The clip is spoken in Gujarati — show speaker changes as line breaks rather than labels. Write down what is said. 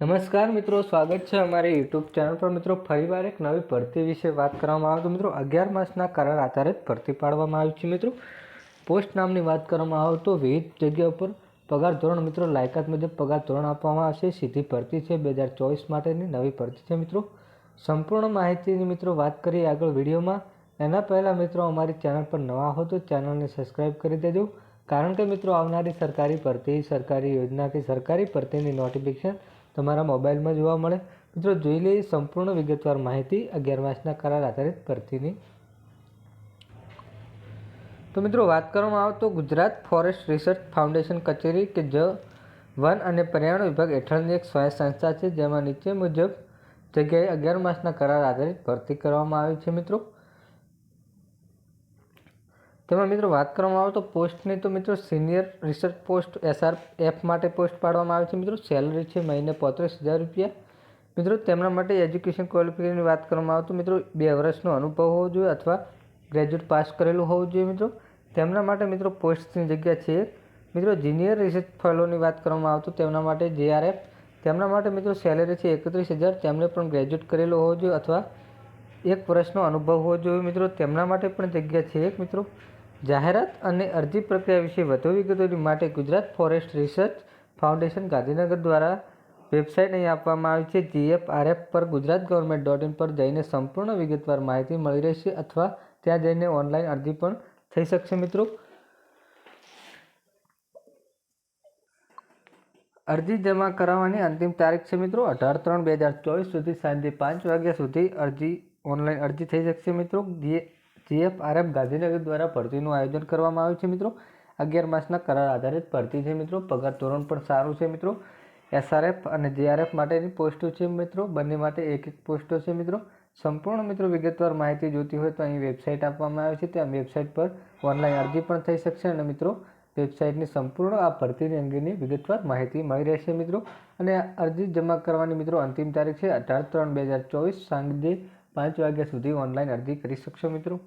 નમસ્કાર મિત્રો, સ્વાગત છે અમારી યુટ્યુબ ચેનલ પર. મિત્રો, ફરીવાર એક નવી ભરતી વિશે વાત કરવામાં આવે તો મિત્રો, અગિયાર માસના કરાર આધારિત ભરતી પાડવામાં આવી છે મિત્રો. પોસ્ટ નામની વાત કરવામાં આવે તો વિવિધ જગ્યા ઉપર પગાર ધોરણ મિત્રો, લાયકાત મુજબ પગાર ધોરણ આપવામાં આવશે. સીધી ભરતી છે બે હજાર ચોવીસ માટેની નવી ભરતી છે મિત્રો. સંપૂર્ણ માહિતીની મિત્રો, વાત કરીએ આગળ વિડીયોમાં. એના પહેલાં મિત્રો, અમારી ચેનલ પર નવા હો તો ચેનલને સબસ્ક્રાઈબ કરી દેજો. કારણ કે મિત્રો, આવનારી સરકારી ભરતી, સરકારી યોજના કે સરકારી ભરતીની નોટિફિકેશન તમારા મોબાઈલમાં જોવા મળે? મિત્રો, જોઈ લઈએ સંપૂર્ણ વિગતવાર માહિતી અગિયાર માસના કરાર આધારિત ભરતીની. તો મિત્રો, વાત કરવામાં આવે તો ગુજરાત ફોરેસ્ટ રિસર્ચ ફાઉન્ડેશન કચેરી કે જ વન અને પર્યાવરણ વિભાગ હેઠળની એક સ્વાયત્ત સંસ્થા છે, જેમાં નીચે મુજબ જગ્યાએ અગિયાર માસના કરાર આધારિત ભરતી કરવામાં આવી છે, મિત્રો. તેમાં મિત્રો વાત કરવામાં આવે તો પોસ્ટની તો મિત્રો senior research post SR F માટે પોસ્ટ પાડવામાં આવે છે. મિત્રો સેલરી છે મહિને પોત્રીસ હજાર રૂપિયા. મિત્રો તેમના માટે એજ્યુકેશન ક્વોલિફિકેશનની વાત કરવામાં આવે તો મિત્રો બે વર્ષનો અનુભવ હોવો જોઈએ અથવા ગ્રેજ્યુએટ પાસ કરેલું હોવું જોઈએ મિત્રો. તેમના માટે મિત્રો પોસ્ટની જગ્યા છે. મિત્રો જુનિયર રિસર્ચ ફેલોની વાત કરવામાં આવે તો તેમના માટે જેઆરએફ તેમના માટે મિત્રો સેલેરી છે એકત્રીસ હજાર. તેમને પણ ગ્રેજ્યુએટ કરેલો હોવો જોઈએ અથવા એક વર્ષનો અનુભવ હોવો જોઈએ મિત્રો. તેમના માટે પણ જગ્યા છે એક મિત્રો. જાહેરાત અને અરજી પ્રક્રિયા વિશે વધુ વિગતોની માટે Gujarat forest research foundation Gandhinagar દ્વારા વેબસાઇટ અહીં આપવામાં આવી છે. જીએફઆરએફ પર ગુજરાત ગવર્મેન્ટ ડોટ ઇન પર જઈને સંપૂર્ણ વિગતવાર માહિતી મળી રહેશે અથવા ત્યાં જઈને ઓનલાઈન અરજી પણ થઈ શકશે મિત્રો. અરજી જમા કરાવવાની અંતિમ તારીખ છે મિત્રો. અઢાર ત્રણ બે હજાર ચોવીસ સુધી સાંજે પાંચ વાગ્યા સુધી અરજી ઓનલાઈન અરજી થઈ શકશે મિત્રો. જે જીએફઆરએફ ગાંધીનગર દ્વારા ભરતીનું આયોજન કરવામાં આવ્યું છે મિત્રો. અગિયાર માસના કરાર આધારિત ભરતી છે મિત્રો. પગાર ધોરણ પણ સારું છે મિત્રો. એસઆરએફ અને જેઆરએફ માટેની પોસ્ટો છે મિત્રો. બંને માટે એક એક પોસ્ટો છે મિત્રો. સંપૂર્ણ મિત્રો વિગતવાર માહિતી જોતી હોય તો અહીં વેબસાઇટ આપવામાં આવી છે. ત્યાં વેબસાઇટ પર ઓનલાઈન અરજી પણ થઈ શકશે અને મિત્રો વેબસાઇટની સંપૂર્ણ આ ભરતીની અંગેની વિગતવાર માહિતી મળી રહેશે મિત્રો. અને અરજી જમા કરવાની મિત્રો અંતિમ તારીખ છે અઢાર ત્રણ બે હજાર ચોવીસ સાંજે પાંચ વાગ્યા સુધી ઓનલાઈન અરજી કરી શકશો મિત્રો.